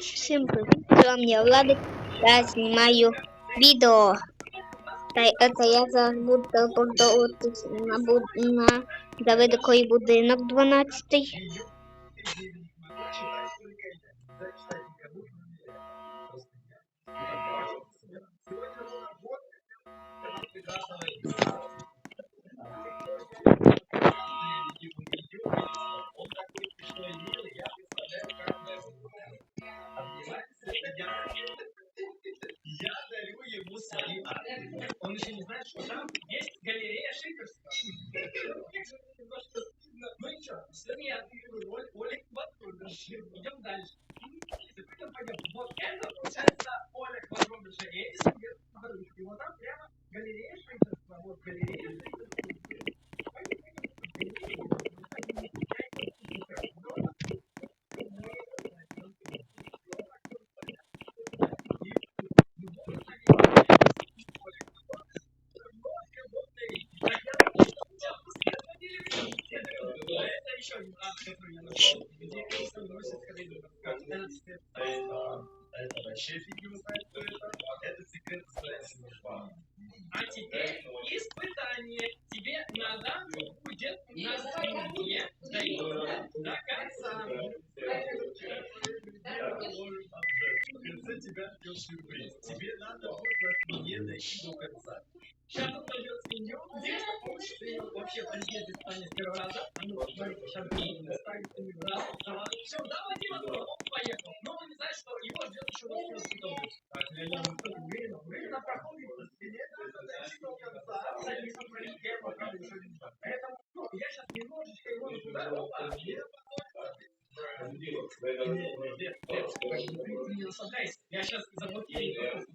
Всім привіт, з вами я Владик. Я знімаю відео. Та це я зараз буду телепортуватися на, буд... на Давидикої будинок 12. Вообще фиг его знает, кто это. Это секрет строительства. А теперь испытание. Тебе надо будет на спине дойти до конца. В конце тебя ждет сюрприз. Тебе надо будет меня дойти до конца. Я сейчас немножечко его туда, опа. Я сейчас заблокирую.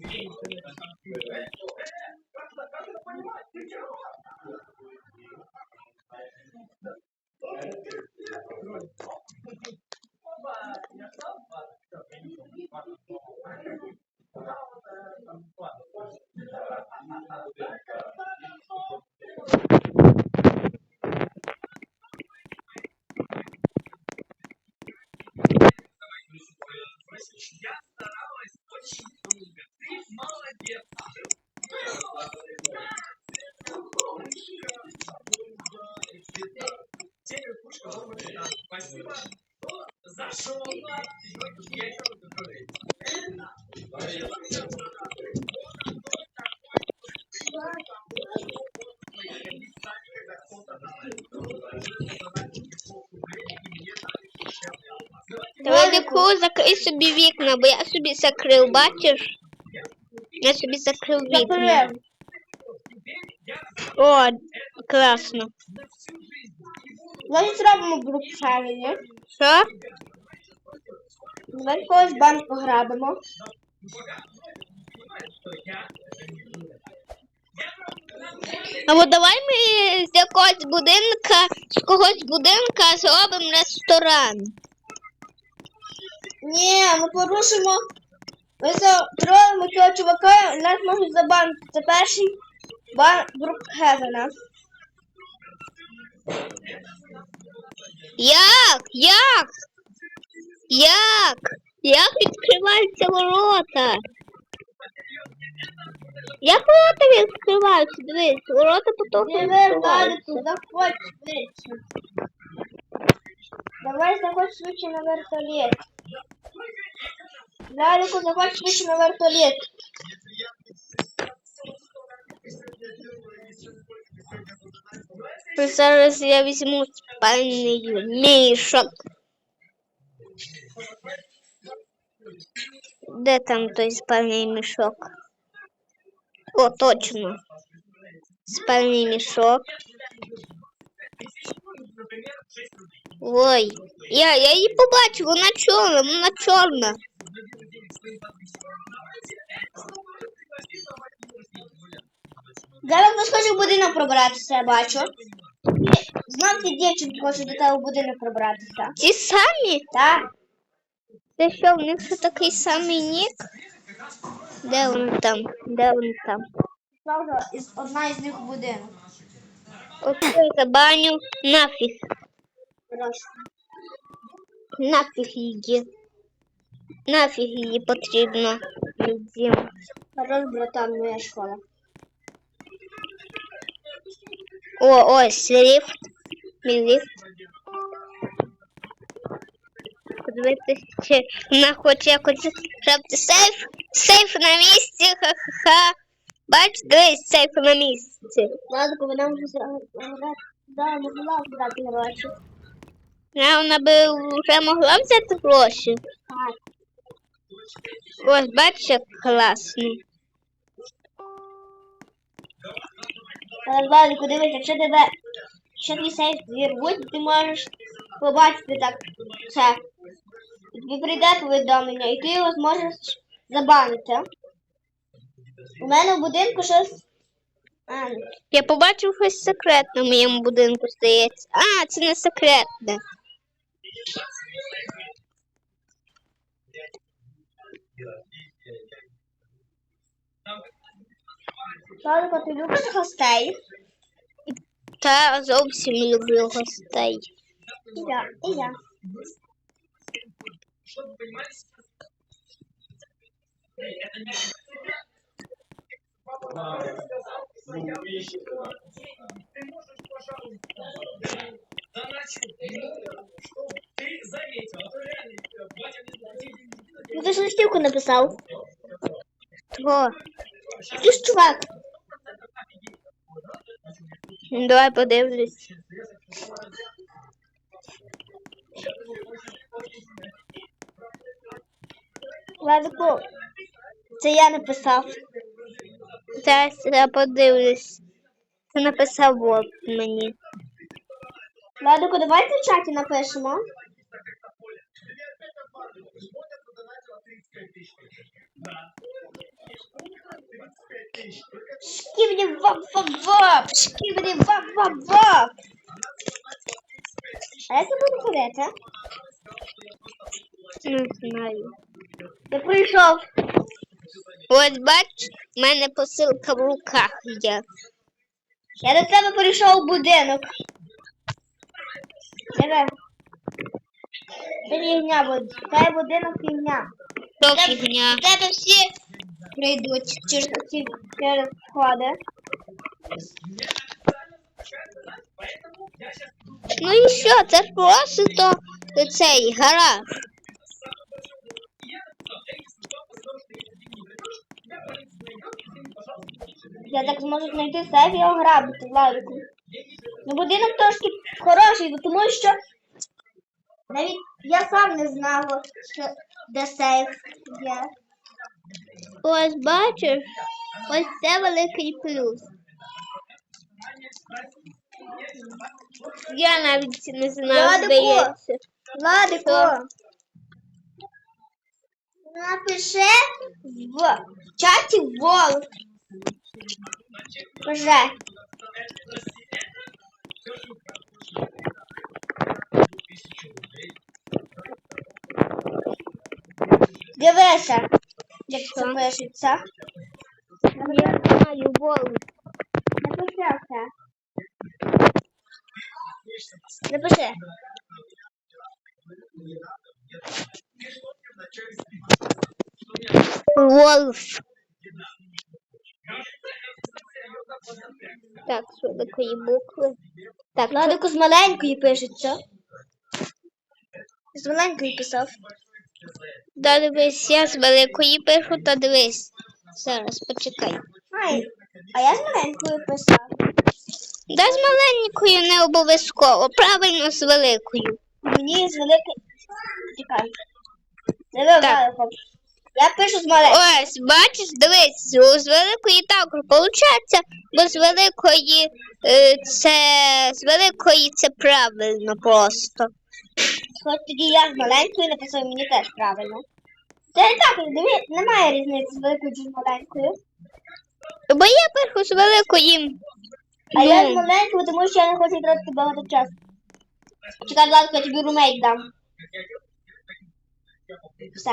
Давидику, закрий собі вікна, бо я собі закрив, бачиш? Я собі закрив вікна. О, класно. Давай зробимо брукшевені. Що? Давай когось банк пограбимо. А от давай ми з якогось будинка, з когось будинка зробимо ресторан. Ні, ми порушимо. Ми затроїмо цього чувака, нас можуть забанити. Це перший бан Брукхевена. Як? Як? Як? Як відкриваються ворота? Як ворота відкриваються? Дивись, ворота потім Не відкриваються. верталику, заходь швидше. Давай заходь швидше на вертоліт. Далеко заходь швидше на вертоліт. Зараз я візьму спальний мішок. Де там той спальний мішок? О, точно. Спальний мішок. Ой, я, я її побачив, вона чорна, вона чорна. Зараз хтось хоче в будинок пробратися, я бачу. Знов ті дівчинки хочуть до тебе в будинок пробратися. Ті самі? Так? Це що, в них ще такий самий нік? Де вони там? Де вони там? Правда, із- одна із них в будинок. Оце за баню нафіг. Нафіг її. Нафіг її потрібно людям. Хорош, братан, моя школа. О, ось ліфт. Мій ліфт. Подивитися, вона хоче якось зробити сейф. Сейф на місці, ха-ха-ха. Бач, дивись, сейф на місці. Ладно, вона вже. Да, могла зграти гроші. А вона би вже могла взяти гроші. Так. Ось, бачиш, як класно. Але Владику, дивись, якщо тебе, якщо твій сейф зірвуть, ти можеш побачити так це. Тобі прийде повідомлення, і ти його зможеш забанити. У мене в будинку щось. А. Я побачив щось секретне в моєму будинку, здається. А, це не секретне. Владику, ти любиш гостей? Та зовсім люблю гостей. І я, і я Чтобы вы понимали, это не Ты можешь, пожалуйста, доначу, чтобы ты заметил, а то реально, э, батя не знает, Ну ти ж листівку написав. Хто? Якийсь чувак. Ну, Давай подивлюсь. Владику, це я написав. Зараз я подивлюсь. Це написав Вовк мені. Владику, давайте в чаті напишемо. Шкібні вап вап вап Шкібні вап вап вап А як я буду ходити? Не знаю. Я прийшов. Ось бач, в мене посилка в руках є. Я до тебе прийшов в будинок. Диви. Це фігня буде. Це будинок фігня. То фігня. Тебе всі прийдуть через ці через входи. Ну і що, це ж просто то цей гараж. Я так зможу знайти сейф і ограбити Владику. Ну будинок трошки хороший, тому що навіть я сам не знав, що де сейф є. Ось бачиш, ось це великий плюс. Я навіть не знаю, Владику! здається. Владику, Що? напиши в чаті волк. Вже. Дивися, як це пишеться. Я знаю, Вовк. Напиши все. Напиши. Волф. Так, з великої букви. Так, Владику з маленької пишеться. З маленької писав. да, дивись, я з великої пишу, та дивись. Зараз почекай. Ай, а я з маленькою писав. Да з маленькою не обов'язково, правильно з великою. Мені з великої. Чекай. Диви, Так. Я пишу з маленької. Ось, бачиш, дивись, з великої також виходить, бо з великої це з великої це правильно просто. Хоч тоді я з маленькою написав, мені теж правильно. Це і так, диви, немає різниці з великою чи з маленькою. Бо я пишу з великої. А я з Ну. маленькою, тому що я не хочу тратити багато часу. Чекай, Владику, я тобі румейт дам. Все.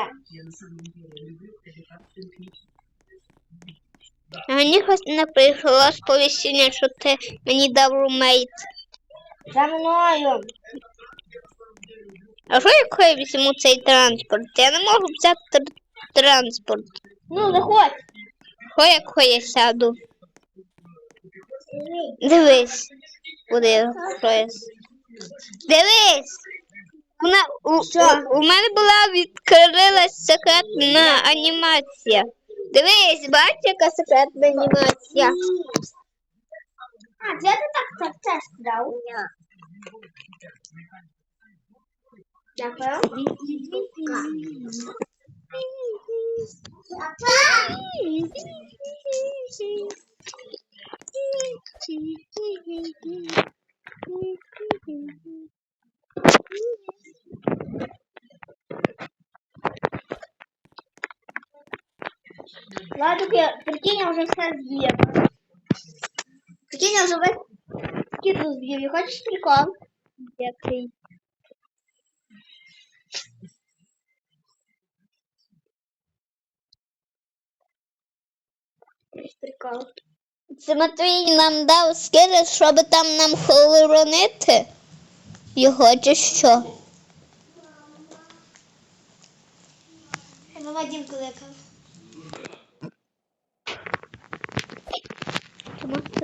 А мені хоч не прийшло сповіщення, що ти мені дав румейт. За мною. А що як я візьму цей транспорт? Я не можу взяти тр- транспорт. Ну, заходь. Що як я сяду? Дивись. Куди що я с- Дивись! Вона, у, у, у мене була відкрилась секретна анімація. Дивись, бачиш, яка секретна анімація? А, де ти так так теж сказав? Дякую. Ладно, прикинь, я вже все з'їв. Прикинь, я вже весь кіт з'їв. І Хочеш прикол? Який? Прикол? Це Матвій нам дав скири, щоб там нам хоронити його чи що? Я Вадим кликав. Чому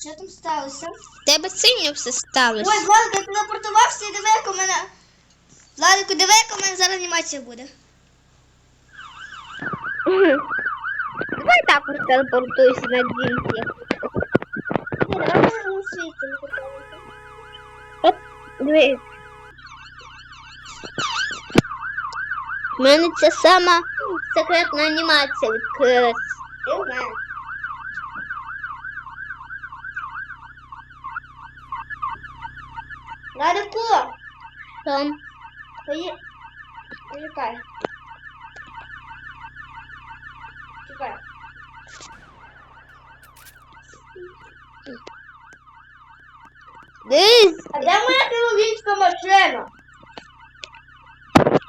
Що там сталося? Тебе синє все сталося. Ой, Владик, я телепортувався і диви, як у мене. Владику, диви, як у мене зараз анімація буде. Давай також телепортуйся на телепортуємося. От, дивись. У мене ця сама секретна анімація відкрилась. Ти в мене. Владику, Там. твої... Чекай. Чекай. Дивись, А де моя хеллоуінська машина?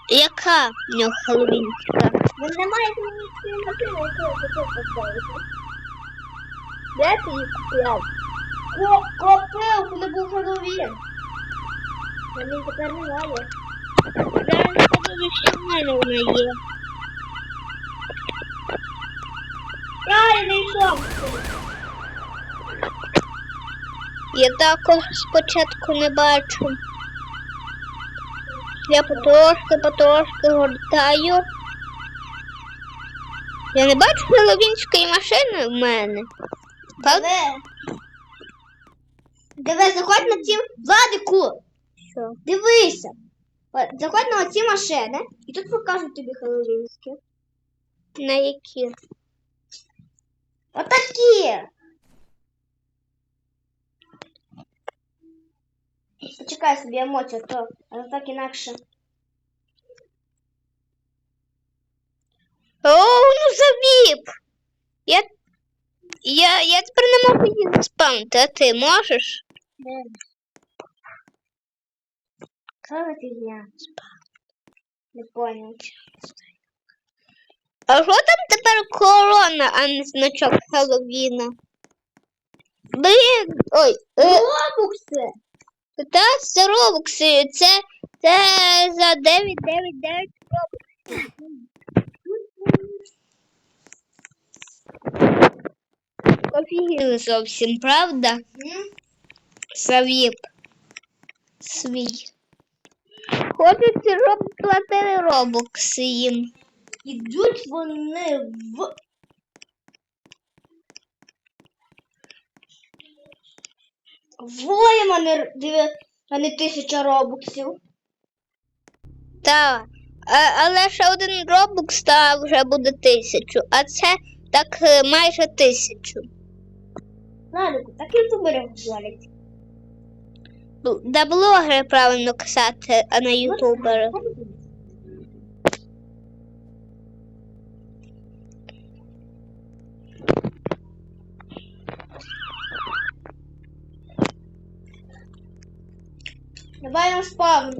яка в нього хеллоуінська. В мене немає хеллоуінської машини, яку я хотів поставити. Де ти її купляв? Ко- Купив, коли був Хеллоуін. Мені тепер немає. Зараз подивись, що в вона є. Правильно йшов. Я також спочатку не бачу. Я потрошки, потрошки гортаю. Я не бачу хеллоуінської машини в мене. Так? Диви. Заходь на ці... Владику, Що? дивися. От, Заходь на оці машини, і тут покажуть тобі хеллоуінські. На які? Отакі. Почекай собі емоцію, то а то так інакше. О, ну завіп! Я, я, я тепер не можу її заспамити, а ти можеш? Не понял. А що там тепер корона, а не значок Хеллоуіна? Блін, ой, е, Робукси! та це робокси, це, це за 999 Офігіли зовсім, правда? М? Савіп. Свій. Хочуть, щоб платили робокси їм. Ідуть вони в. Воєм, а не, диви, а не тисяча робоксів. Так. А, але ще один робокс та вже буде тисячу, а це так е, майже тисячу. Ладно, так ютубери говорять. Да блогери правильно казати, а не ютубери. Давай на спавн.